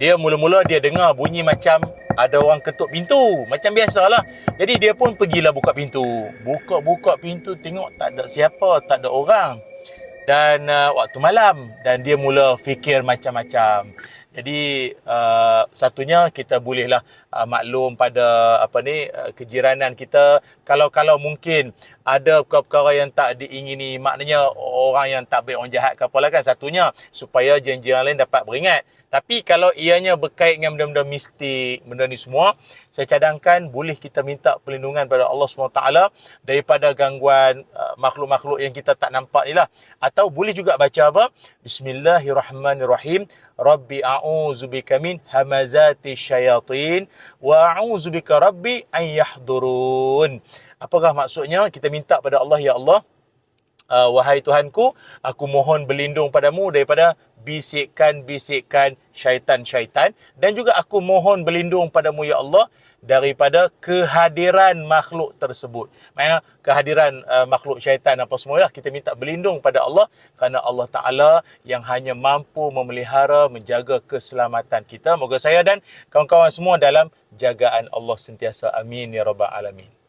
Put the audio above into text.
dia mula-mula dia dengar bunyi macam ada orang ketuk pintu. Macam biasalah. Jadi dia pun pergilah buka pintu. Buka-buka pintu tengok tak ada siapa tak ada orang. Dan uh, waktu malam. Dan dia mula fikir macam-macam. Jadi uh, satunya kita bolehlah uh, maklum pada apa ni uh, kejiranan kita. Kalau-kalau mungkin ada perkara-perkara yang tak diingini maknanya orang yang tak baik orang jahat ke apalah kan satunya. Supaya jiran-jiran lain dapat beringat tapi kalau ianya berkait dengan benda-benda mistik, benda ni semua, saya cadangkan boleh kita minta perlindungan pada Allah SWT daripada gangguan uh, makhluk-makhluk yang kita tak nampak ni lah. Atau boleh juga baca apa? Bismillahirrahmanirrahim. Rabbi a'udzubika min hamazati syayatin wa a'udzubika rabbi an yahdurun. Apakah maksudnya? Kita minta pada Allah, Ya Allah, uh, wahai Tuhanku, aku mohon berlindung padamu daripada bisikan-bisikan syaitan-syaitan dan juga aku mohon berlindung padamu ya Allah daripada kehadiran makhluk tersebut. Maksudnya kehadiran uh, makhluk syaitan apa semua kita minta berlindung pada Allah kerana Allah Taala yang hanya mampu memelihara menjaga keselamatan kita. Moga saya dan kawan-kawan semua dalam jagaan Allah sentiasa. Amin ya rabbal alamin.